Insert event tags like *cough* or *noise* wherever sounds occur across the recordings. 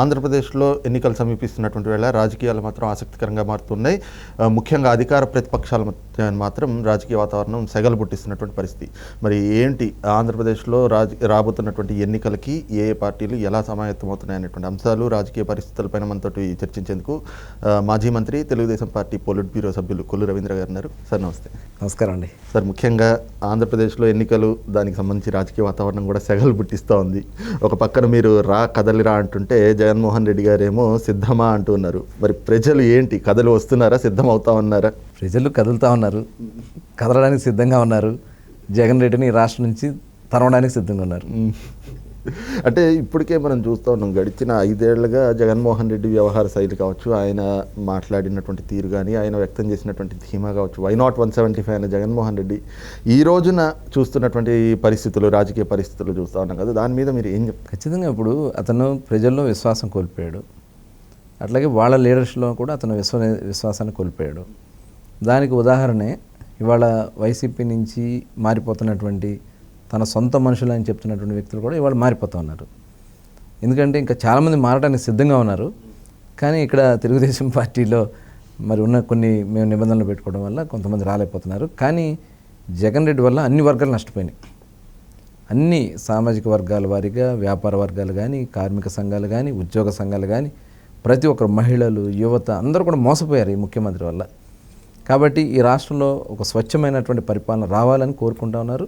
ఆంధ్రప్రదేశ్లో ఎన్నికలు సమీపిస్తున్నటువంటి వేళ రాజకీయాలు మాత్రం ఆసక్తికరంగా మారుతున్నాయి. ముఖ్యంగా అధికార ప్రతిపక్షాల మాత్రం రాజకీయ వాతావరణం సెగలు పుట్టిస్తున్నటువంటి పరిస్థితి. మరి ఏంటి ఆంధ్రప్రదేశ్లో రాజ రాబోతున్నటువంటి ఎన్నికలకి ఏ ఏ పార్టీలు ఎలా సమాయత్తమవుతున్నాయి అనేటువంటి అంశాలు రాజకీయ పరిస్థితులపైన మనతోటి చర్చించేందుకు మాజీ మంత్రి తెలుగుదేశం పార్టీ పొలిట్ బ్యూరో సభ్యులు కొల్లు రవీంద్ర గారు ఉన్నారు. సార్ నమస్తే. నమస్కారం అండి. సార్ ముఖ్యంగా ఆంధ్రప్రదేశ్లో ఎన్నికలు దానికి సంబంధించి రాజకీయ వాతావరణం కూడా సెగలు పుట్టిస్తూ ఉంది. ఒక పక్కన మీరు రా కదలిరా అంటుంటే జగన్మోహన్ రెడ్డి గారేమో సిద్ధమా అంటున్నారు మరి ప్రజలు ఏంటి? కథలు వస్తున్నారా? సిద్ధం అవుతా ఉన్నారా? ప్రజలు కదులుతూ ఉన్నారు. కదలడానికి సిద్ధంగా ఉన్నారు. జగన్ రెడ్డిని రాష్ట్రం నుంచి తరవడానికి సిద్ధంగా ఉన్నారు. అంటే ఇప్పటికే మనం చూస్తూ ఉన్నాం గడిచిన ఐదేళ్ళుగా జగన్మోహన్ రెడ్డి వ్యవహార శైలి కావచ్చు ఆయన మాట్లాడినటువంటి తీరు కానీ ఆయన వ్యక్తం చేసినటువంటి ధీమా కావచ్చు why not one seventy five అయిన జగన్మోహన్ రెడ్డి ఈ రోజున చూస్తున్నటువంటి పరిస్థితులు రాజకీయ పరిస్థితులు చూస్తూ ఉన్నాం కదా దాని మీద మీరు ఏం చెప్తారు? ఖచ్చితంగా ఇప్పుడు అతను ప్రజల్లో విశ్వాసం కోల్పోయాడు. అట్లాగే వాళ్ళ లీడర్స్లో కూడా అతను విశ్వ విశ్వాసాన్ని కోల్పోయాడు. దానికి ఉదాహరణే ఇవాళ వైసీపీ నుంచి మారిపోతున్నటువంటి తన సొంత మనుషులు అని చెప్తున్నటువంటి వ్యక్తులు కూడా ఇవాళ మారిపోతూ ఉన్నారు. ఎందుకంటే ఇంకా చాలామంది మారడానికి సిద్ధంగా ఉన్నారు. కానీ ఇక్కడ తెలుగుదేశం పార్టీలో మరి ఉన్న కొన్ని మేము నిబంధనలు పెట్టుకోవడం వల్ల కొంతమంది రాలేకపోతున్నారు. కానీ జగన్ రెడ్డి వల్ల అన్ని వర్గాలు నష్టపోయినాయి. అన్ని సామాజిక వర్గాల వారీగా వ్యాపార వర్గాలు కానీ కార్మిక సంఘాలు కానీ ఉద్యోగ సంఘాలు కానీ ప్రతి ఒక్కరు మహిళలు యువత అందరూ కూడా మోసపోయారు ఈ ముఖ్యమంత్రి వల్ల. కాబట్టి ఈ రాష్ట్రంలో ఒక స్వచ్ఛమైనటువంటి పరిపాలన రావాలని కోరుకుంటా ఉన్నారు.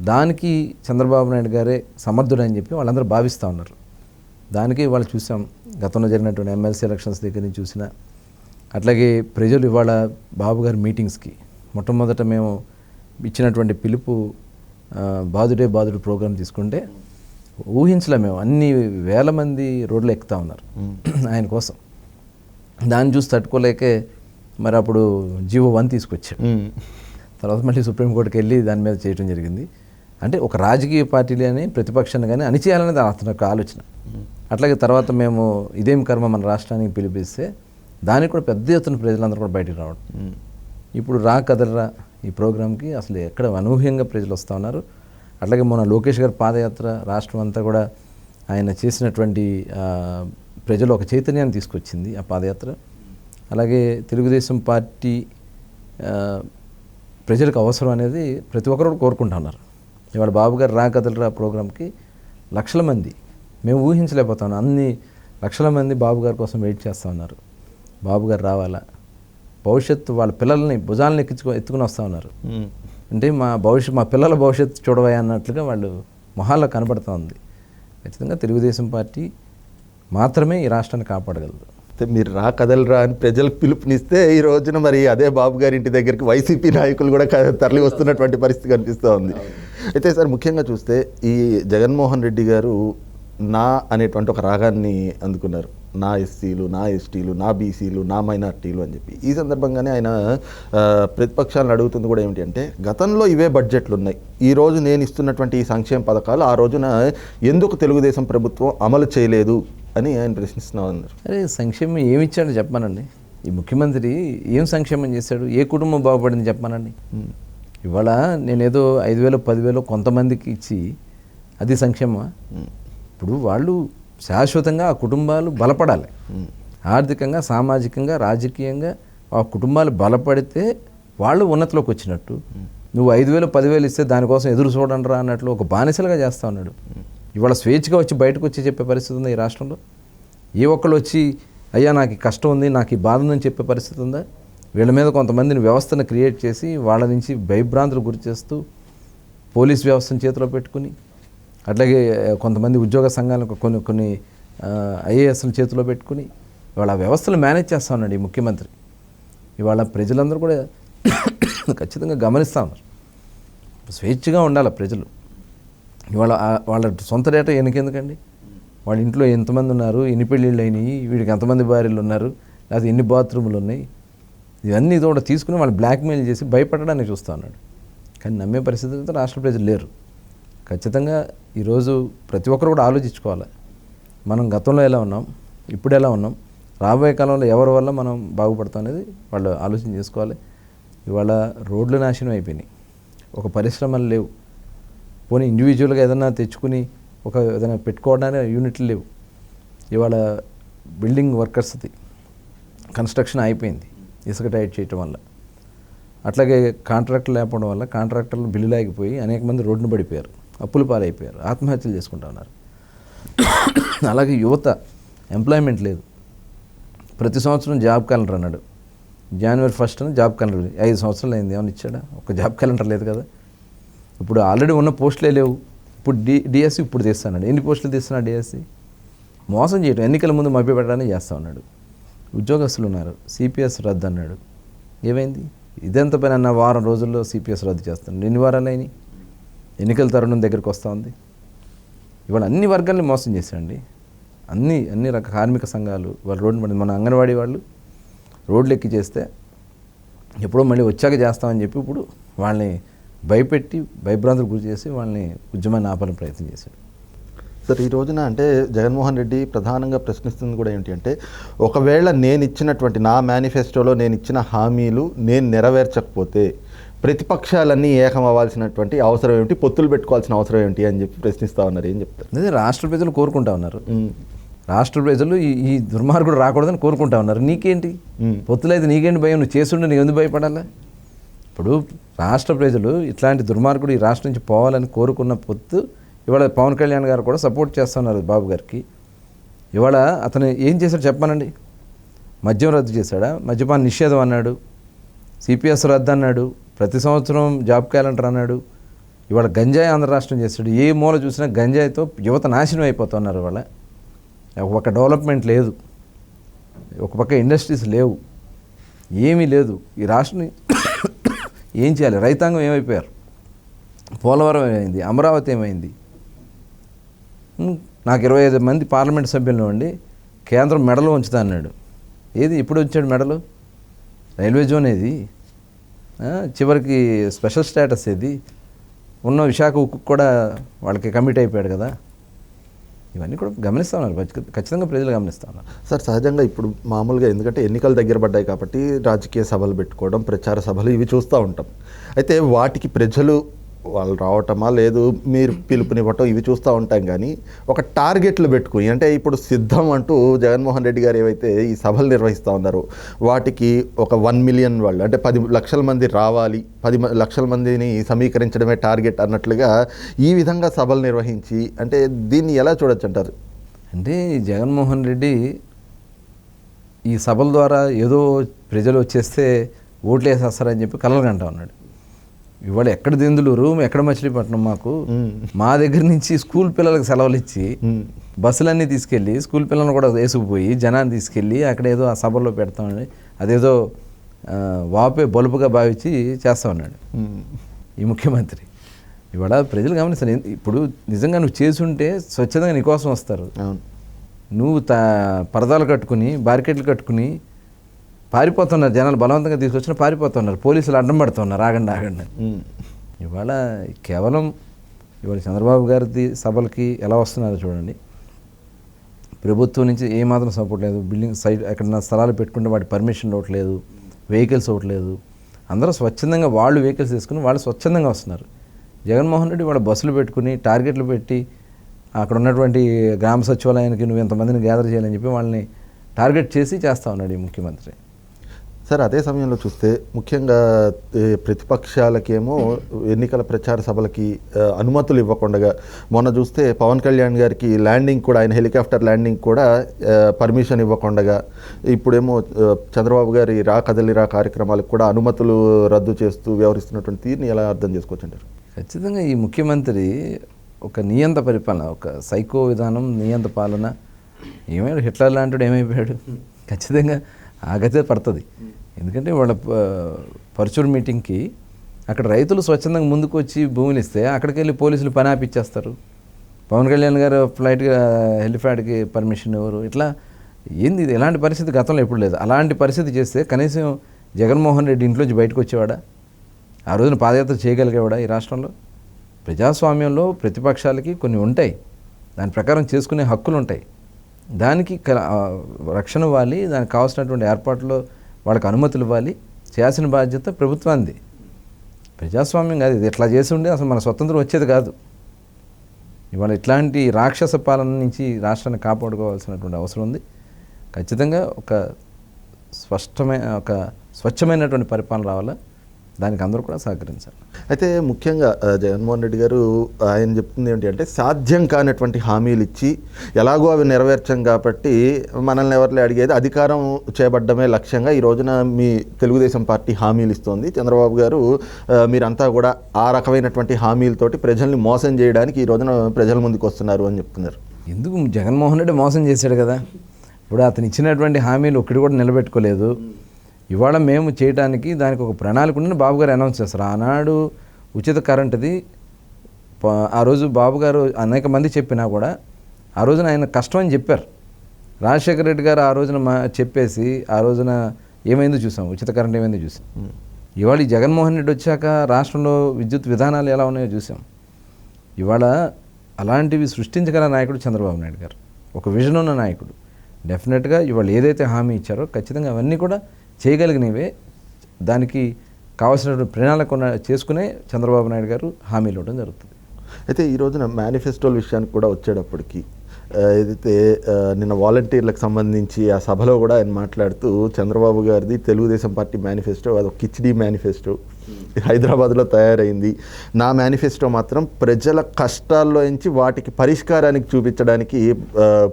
దానికి చంద్రబాబు నాయుడు గారే సమర్థుడని చెప్పి వాళ్ళందరూ భావిస్తూ ఉన్నారు. దానికి వాళ్ళు చూసాం. గతంలో జరిగినటువంటి ఎమ్మెల్సీ ఎలక్షన్స్ దగ్గర నుంచి చూసిన అట్లాగే ప్రజలు ఇవాళ బాబు గారి మీటింగ్స్కి మొట్టమొదట మేము ఇచ్చినటువంటి పిలుపు ఆ, బాదుడే బాదుడు ప్రోగ్రాం తీసుకుంటే ఊహించలే మేము. అన్ని వేల మంది రోడ్లు ఎక్కుతా ఉన్నారు ఆయన కోసం. దాన్ని చూసి తట్టుకోలేకే మరి అప్పుడు జీవో వన్ తీసుకొచ్చాం తర్వాత మళ్ళీ సుప్రీంకోర్టుకి వెళ్ళి దాని మీద చేయడం జరిగింది. అంటే ఒక రాజకీయ పార్టీలని ప్రతిపక్షాన్ని కానీ అణిచేయాలనేది అతని యొక్క ఆలోచన. అట్లాగే తర్వాత మేము ఇదేం కర్మ మన రాష్ట్రానికి పిలిపిస్తే దానికి కూడా పెద్ద ఎత్తున ప్రజలందరూ కూడా బయటికి రావడం. ఇప్పుడు రా కదలరా ఈ ప్రోగ్రామ్కి అసలు ఎక్కడ అనూహ్యంగా ప్రజలు వస్తూ ఉన్నారు. అట్లాగే మొన్న లోకేష్ గారి పాదయాత్ర రాష్ట్రం అంతా కూడా ఆయన చేసినటువంటి ప్రజలు ఒక చైతన్యాన్ని తీసుకొచ్చింది ఆ పాదయాత్ర. అలాగే తెలుగుదేశం పార్టీ ప్రజలకు అవసరం అనేది ప్రతి ఒక్కరు కూడా కోరుకుంటా ఉన్నారు. ఇవాళ బాబు గారు రా కదలరా ప్రోగ్రామ్కి లక్షల మంది. మేము ఊహించలేకపోతాం. అన్ని లక్షల మంది బాబు గారి కోసం వెయిట్ చేస్తూ ఉన్నారు. బాబు గారు రావాలా? భవిష్యత్తు వాళ్ళ పిల్లల్ని భుజాలను ఎక్కించుకో ఎత్తుకుని వస్తూ ఉన్నారు. అంటే మా భవిష్యత్ మా పిల్లల భవిష్యత్తు చూడవా అన్నట్లుగా వాళ్ళు మొహాల్లో కనబడుతూ ఉంది. ఖచ్చితంగా తెలుగుదేశం పార్టీ మాత్రమే ఈ రాష్ట్రాన్ని కాపాడగలదు. మీరు రా కదలరా అని ప్రజలకు పిలుపునిస్తే ఈ రోజున మరి అదే బాబు గారి ఇంటి దగ్గరికి వైసీపీ నాయకులు కూడా తరలి వస్తున్నటువంటి పరిస్థితి కనిపిస్తూ ఉంది. అయితే సార్ ముఖ్యంగా చూస్తే ఈ జగన్మోహన్ రెడ్డి గారు నా అనేటువంటి ఒక రాగాన్ని అందుకున్నారు. నా ఎస్సీలు నా ఎస్టీలు నా బీసీలు నా మైనార్టీలు అని చెప్పి. ఈ సందర్భంగానే ఆయన ప్రతిపక్షాలను అడుగుతుంది కూడా ఏమిటి అంటే గతంలో ఇవే బడ్జెట్లు ఉన్నాయి ఈ రోజు నేను ఇస్తున్నటువంటి ఈ సంక్షేమ పథకాలు ఆ రోజున ఎందుకు తెలుగుదేశం ప్రభుత్వం అమలు చేయలేదు? అని ఆయన ప్రశ్నిస్తున్నా ఉన్నారు అరే సంక్షేమం ఏమి ఇచ్చాడో చెప్పానండి. ఈ ముఖ్యమంత్రి ఏం సంక్షేమం చేశాడు? ఏ కుటుంబం బాగుపడింది చెప్పానండి. ఇవాళ నేనేదో ఐదు వేలు పదివేలు కొంతమందికి ఇచ్చి అది సంక్షేమమా? ఇప్పుడు వాళ్ళు శాశ్వతంగా ఆ కుటుంబాలు బలపడాలి. ఆర్థికంగా సామాజికంగా రాజకీయంగా ఆ కుటుంబాలు బలపడితే వాళ్ళు ఉన్నతిలోకి వచ్చినట్టు. నువ్వు ఐదు వేలు పదివేలు ఇస్తే దానికోసం ఎదురు చూడండి రా అన్నట్లు ఒక బానిసలుగా చేస్తా ఉన్నాడు. ఇవాళ స్వేచ్ఛగా వచ్చి బయటకు వచ్చి చెప్పే పరిస్థితి ఉందా ఈ రాష్ట్రంలో? ఏ ఒక్కళ్ళు వచ్చి అయ్యా నాకు కష్టం ఉంది నాకు ఈ బాధ ఉందని చెప్పే పరిస్థితి ఉందా? వీళ్ళ మీద కొంతమందిని వ్యవస్థను క్రియేట్ చేసి వాళ్ళ నుంచి భయభ్రాంతులు గురి చేస్తూ పోలీస్ వ్యవస్థను చేతిలో పెట్టుకుని అట్లాగే కొంతమంది ఉద్యోగ సంఘాలకు కొన్ని కొన్ని ఐఏఎస్ల చేతిలో పెట్టుకుని ఇవాళ వ్యవస్థలు మేనేజ్ చేస్తా ఉన్నాడు ఈ ముఖ్యమంత్రి. ఇవాళ ప్రజలందరూ కూడా ఖచ్చితంగా గమనిస్తూ ఉన్నారు. స్వేచ్ఛగా ఉండాలి ప్రజలు. ఇవాళ వాళ్ళ సొంత డేటా ఎందుకండి వాళ్ళ ఇంట్లో ఎంతమంది ఉన్నారు? ఎన్ని పెళ్ళిళ్ళు అయినాయి? వీడికి ఎంతమంది భార్యలు ఉన్నారు? లేకపోతే ఎన్ని బాత్రూములు ఉన్నాయి? ఇవన్నీ కూడా తీసుకుని వాళ్ళు బ్లాక్మెయిల్ చేసి భయపడడానికి చూస్తూ ఉన్నాడు. కానీ నమ్మే పరిస్థితి అయితే రాష్ట్ర ప్రజలు లేరు. ఖచ్చితంగా ఈరోజు ప్రతి ఒక్కరు కూడా ఆలోచించుకోవాలి. మనం గతంలో ఎలా ఉన్నాం? ఇప్పుడు ఎలా ఉన్నాం? రాబోయే కాలంలో ఎవరి వల్ల మనం బాగుపడతాం అనేది వాళ్ళు ఆలోచన చేసుకోవాలి. ఇవాళ రోడ్లు నాశనం అయిపోయినాయి. ఒక పరిశ్రమలు లేవు. పోనీ ఇండివిజువల్గా ఏదన్నా తెచ్చుకుని ఒక ఏదైనా పెట్టుకోవడానికి యూనిట్లు లేవు. ఇవాళ బిల్డింగ్ వర్కర్స్ది కన్స్ట్రక్షన్ అయిపోయింది. ఇసుక టైట్ చేయటం వల్ల. అట్లాగే కాంట్రాక్టర్ లేకపోవడం వల్ల కాంట్రాక్టర్లు బిల్లు లేకపోయి అనేక మంది రోడ్డును పడిపోయారు. అప్పులు పాలైపోయారు. ఆత్మహత్యలు చేసుకుంటా ఉన్నారు. అలాగే యువత ఎంప్లాయ్మెంట్ లేదు. ప్రతి సంవత్సరం జాబ్ క్యాలెండర్ అన్నాడు. జనవరి ఫస్ట్ జాబ్ క్యాలెండర్ ఐదు సంవత్సరాలు అయింది. ఏమైనా ఇచ్చాడా? ఒక జాబ్ క్యాలెండర్ లేదు కదా. ఇప్పుడు ఆల్రెడీ ఉన్న పోస్టులే లేవు. ఇప్పుడు డి డిఎస్సి ఇప్పుడు తీస్తాడు ఎన్ని పోస్టులు తీస్తున్నాడు డిఎస్సి? మోసం చేయడం ఎన్నికల ముందు మభ్యపెట్టడానికి చేస్తా ఉన్నాడు. ఉద్యోగస్తులు ఉన్నారు. సిపిఎస్ రద్దు అన్నాడు. ఏమైంది? ఇదెంత పని అన్న వారం రోజుల్లో సిపిఎస్ రద్దు చేస్తున్నాడు. ఎన్ని వారాలు అయినాయి? ఎన్నికల తరుణం దగ్గరికి వస్తూ ఉంది. ఇవాళ అన్ని వర్గాల్ని మోసం చేశాడండి. అన్ని అన్ని రకాల కార్మిక సంఘాలు వాళ్ళు రోడ్డు పడింది మన అంగన్వాడీ వాళ్ళు రోడ్లు ఎక్కి చేస్తే ఎప్పుడో మళ్ళీ వచ్చాక చేస్తామని చెప్పి ఇప్పుడు వాళ్ళని భయపెట్టి భయభ్రాంతులు గురి చేసి వాళ్ళని ఉద్యమాన్ని ఆపాలని ప్రయత్నం చేశాడు. సార్ ఈ రోజున అంటే జగన్మోహన్ రెడ్డి ప్రధానంగా ప్రశ్నిస్తుంది కూడా ఏంటి అంటే ఒకవేళ నేను ఇచ్చినటువంటి నా మేనిఫెస్టోలో నేను ఇచ్చిన హామీలు నేను నెరవేర్చకపోతే ప్రతిపక్షాలన్నీ ఏకం అవ్వాల్సినటువంటి అవసరం ఏమిటి? పొత్తులు పెట్టుకోవాల్సిన అవసరం ఏమిటి అని చెప్పి ప్రశ్నిస్తా ఉన్నారు. ఏం చెప్తారు? అదే రాష్ట్ర ప్రజలు కోరుకుంటా ఉన్నారు. రాష్ట్ర ప్రజలు ఈ ఈ దుర్మార్గుడు రాకూడదని కోరుకుంటా ఉన్నారు. నీకేంటి? పొత్తులైతే నీకేంటి భయం? నువ్వు చేస్తుండే నీకు ఎందుకు భయపడాలా? ఇప్పుడు రాష్ట్ర ప్రజలు ఇట్లాంటి దుర్మార్గుడు ఈ రాష్ట్రం నుంచి పోవాలని కోరుకున్న పొత్తు ఇవాళ పవన్ కళ్యాణ్ గారు కూడా సపోర్ట్ చేస్తున్నారు బాబు గారికి. ఇవాళ అతను ఏం చేశాడు చెప్పానండి? మద్యం రద్దు చేశాడా? మద్యపాన నిషేధం అన్నాడు. సిపిఎస్ రద్దు అన్నాడు. ప్రతి సంవత్సరం జాబ్ క్యాలెండర్ అన్నాడు. ఇవాళ గంజాయి ఆంధ్ర రాష్ట్రం చేస్తాడు ఏ మూల చూసినా గంజాయితో యువత నాశనం అయిపోతున్నారు ఇవాళ. ఒక డెవలప్మెంట్ లేదు. ఒక పక్క ఇండస్ట్రీస్ లేవు. ఏమీ లేదు. ఈ రాష్ట్రం ఏం చేయాలి? రైతాంగం ఏమైపోయారు? పోలవరం ఏమైంది? అమరావతి ఏమైంది? నాకు ఇరవై ఐదు మంది పార్లమెంట్ సభ్యులను అండి కేంద్రం మెడలు ఉంచుతా అన్నాడు. ఏది? ఇప్పుడు వచ్చాడు మెడలు? రైల్వే జోన్ ఏది? చివరికి స్పెషల్ స్టేటస్ ఏది? ఉన్న విశాఖ ఉక్కు కూడా వాళ్ళకి కమిట్ అయిపోయాడు కదా. ఇవన్నీ కూడా గమనిస్తా ఉన్నారు. ఖచ్చితంగా ప్రజలు గమనిస్తా ఉన్నారు. సార్ సహజంగా ఇప్పుడు మామూలుగా ఎందుకంటే ఎన్నికలు దగ్గర పడ్డాయి కాబట్టి రాజకీయ సభలు పెట్టుకోవడం ప్రచార సభలు ఇవి చూస్తూ ఉంటాం. అయితే వాటికి ప్రజలు వాళ్ళు రావటమా? లేదు మీరు పిలుపునివ్వటం ఇవి చూస్తూ ఉంటాం కానీ ఒక టార్గెట్లు పెట్టుకుని అంటే ఇప్పుడు సిద్ధం అంటూ జగన్మోహన్ రెడ్డి గారు ఏవైతే ఈ సభలు నిర్వహిస్తూ ఉన్నారు వాటికి ఒక వన్ మిలియన్ వాళ్ళు అంటే పది లక్షల మంది రావాలి పది లక్షల మందిని సమీకరించడమే టార్గెట్ అన్నట్లుగా ఈ విధంగా సభలు నిర్వహించి అంటే దీన్ని ఎలా చూడొచ్చు అంటారు అంటే జగన్మోహన్ రెడ్డి ఈ సభల ద్వారా ఏదో ప్రజలు వచ్చేస్తే ఓట్లు వేసేస్తారని చెప్పి కలలు కంటా ఉన్నాడు. ఇవాళ ఎక్కడ దిందులూరు ఎక్కడ మచిలీపట్నం మాకు. మా దగ్గర నుంచి స్కూల్ పిల్లలకు సెలవులు ఇచ్చి. బస్సులన్నీ తీసుకెళ్ళి స్కూల్ పిల్లలను కూడా వేసుకుపోయి జనాన్ని తీసుకెళ్ళి అక్కడ ఏదో ఆ సభల్లో పెడతామని అదేదో వాపే బలుపుగా భావించి చేస్తా ఉన్నాడు. ఈ ముఖ్యమంత్రి ఇవాళ ప్రజలు గమనిస్తారు ఇప్పుడు నిజంగా నువ్వు చేసుంటే స్వచ్ఛందంగా నీకోసం వస్తారు అవును నువ్వు తా పరదాలు కట్టుకుని బారికెట్లు కట్టుకుని పారిపోతున్నారు. జనాలు బలవంతంగా తీసుకొచ్చిన పారిపోతున్నారు. పోలీసులు అడ్డం పడుతున్నారు. ఆగండి ఆగండి. ఇవాళ కేవలం ఇవాళ చంద్రబాబు గారి సభలకి ఎలా వస్తున్నారో చూడండి. ప్రభుత్వం నుంచి ఏమాత్రం సపోర్ట్ లేదు. బిల్డింగ్ సైడ్ ఎక్కడన్నా స్థలాలు పెట్టుకుంటే వాటి పర్మిషన్ ఇవ్వట్లేదు వెహికల్స్ ఇవ్వట్లేదు అందరూ స్వచ్ఛందంగా వాళ్ళు వెహికల్స్ తీసుకుని వాళ్ళు స్వచ్ఛందంగా వస్తున్నారు. జగన్మోహన్ రెడ్డి వాళ్ళ బస్సులు పెట్టుకుని టార్గెట్లు పెట్టి అక్కడ ఉన్నటువంటి గ్రామ సచివాలయానికి నువ్వు ఎంతమందిని గ్యాదర్ చేయాలని చెప్పి వాళ్ళని టార్గెట్ చేసి చేస్తా ఉన్నాడు ఈ ముఖ్యమంత్రి. సార్ అదే సమయంలో చూస్తే ముఖ్యంగా ప్రతిపక్షాలకేమో ఎన్నికల ప్రచార సభలకి అనుమతులు ఇవ్వకుండా మొన్న చూస్తే పవన్ కళ్యాణ్ గారికి ల్యాండింగ్ కూడా ఆయన హెలికాప్టర్ ల్యాండింగ్ కూడా పర్మిషన్ ఇవ్వకుండా ఇప్పుడేమో చంద్రబాబు గారి రా కదలి రా కార్యక్రమాలకు కూడా అనుమతులు రద్దు చేస్తూ వ్యవహరిస్తున్నటువంటి తీరుని ఎలా అర్థం చేసుకోవచ్చు అంటారు ఖచ్చితంగా ఈ ముఖ్యమంత్రి ఒక నియంత పరిపాలన ఒక సైకో విధానం నియంత పాలన ఏమైనా హిట్లర్ లాంటి ఏమైపోయాడు? ఖచ్చితంగా ఆ గతే పడుతుంది. ఎందుకంటే వాళ్ళ ప- మీటింగ్కి అక్కడ రైతులు స్వచ్ఛందంగా ముందుకు వచ్చి భూములు ఇస్తే అక్కడికి వెళ్ళి పోలీసులు పని ఆపిచ్చేస్తారు. పవన్ కళ్యాణ్ గారు ఫ్లైట్కి హెలిప్యాడ్కి పర్మిషన్ ఇవ్వరు. ఇట్లా ఏంది ఇది? ఎలాంటి పరిస్థితి గతంలో ఎప్పుడు లేదు. అలాంటి పరిస్థితి చేస్తే కనీసం జగన్మోహన్ రెడ్డి ఇంట్లోంచి బయటకు వచ్చేవాడా ఆ రోజున పాదయాత్ర చేయగలిగేవాడా ఈ రాష్ట్రంలో? ప్రజాస్వామ్యంలో ప్రతిపక్షాలకి కొన్ని ఉంటాయి. దాని ప్రకారం చేసుకునే హక్కులు ఉంటాయి దానికి రక్షణ వాలి దానికి కావాల్సినటువంటి ఏర్పాట్లు వాళ్ళకి అనుమతులు ఇవ్వాలి. చేయాల్సిన బాధ్యత ప్రభుత్వానికి ప్రజాస్వామ్యం కాదు ఇది. ఇట్లా చేసి ఉండే అసలు మన స్వతంత్రం వచ్చేది కాదు. ఇవాళ ఇట్లాంటి రాక్షస పాలన నుంచి రాష్ట్రాన్ని కాపాడుకోవాల్సినటువంటి అవసరం ఉంది. ఖచ్చితంగా ఒక స్పష్టమైన ఒక స్వచ్ఛమైనటువంటి పరిపాలన రావాలా? దానికి అందరూ కూడా సహకరించాలి. అయితే ముఖ్యంగా జగన్మోహన్ రెడ్డి గారు ఆయన చెప్తుంది ఏంటి అంటే సాధ్యం కానటువంటి హామీలు ఇచ్చి ఎలాగో అవి నెరవేర్చాం కాబట్టి మనల్ని ఎవరిని అడిగేది అధికారం చేపట్టడమే లక్ష్యంగా ఈ రోజున మీ తెలుగుదేశం పార్టీ హామీలు ఇస్తోంది. చంద్రబాబు గారు మీరంతా కూడా ఆ రకమైనటువంటి హామీలతోటి ప్రజల్ని మోసం చేయడానికి ఈ రోజున ప్రజల ముందుకు వస్తున్నారు అని చెప్తున్నారు. ఎందుకు జగన్మోహన్ రెడ్డి మోసం చేశాడు కదా? ఇప్పుడు అతను ఇచ్చినటువంటి హామీలు ఒక్కటి కూడా నిలబెట్టుకోలేదు. ఇవాళ మేము చేయడానికి దానికి ఒక ప్రణాళిక ఉందని బాబు గారు అనౌన్స్ చేస్తారు. ఆనాడు ఉచిత కరెంటుది ఆ రోజు బాబు గారు అనేక మంది చెప్పినా కూడా ఆ రోజున ఆయన కష్టం అని చెప్పారు. రాజశేఖర రెడ్డి గారు ఆ రోజున మా చెప్పేసి ఆ రోజున ఏమైందో చూసాం. ఉచిత కరెంట్ ఏమైందో చూసాం. ఇవాళ ఈ జగన్మోహన్ రెడ్డి వచ్చాక రాష్ట్రంలో విద్యుత్ విధానాలు ఎలా ఉన్నాయో చూసాం. ఇవాళ అలాంటివి సృష్టించగల నాయకుడు చంద్రబాబు నాయుడు గారు. ఒక విజన్ ఉన్న నాయకుడు. డెఫినెట్గా ఇవాళ ఏదైతే హామీ ఇచ్చారో ఖచ్చితంగా అవన్నీ కూడా చేయగలిగినవే. దానికి కావాల్సినటువంటి ప్రణాళిక చేసుకునే చంద్రబాబు నాయుడు గారు హామీలు ఇవ్వడం జరుగుతుంది. అయితే ఈ రోజున మేనిఫెస్టోల విషయానికి కూడా వచ్చేటప్పటికి ఏదైతే నిన్న వాలంటీర్లకు సంబంధించి ఆ సభలో కూడా ఆయన మాట్లాడుతూ చంద్రబాబు గారిది తెలుగుదేశం పార్టీ మేనిఫెస్టో అది ఒక కిచ్డీ మేనిఫెస్టో. హైదరాబాద్లో తయారైంది. నా మేనిఫెస్టో మాత్రం ప్రజల కష్టాల్లో నుంచి వాటికి పరిష్కారానికి చూపించడానికి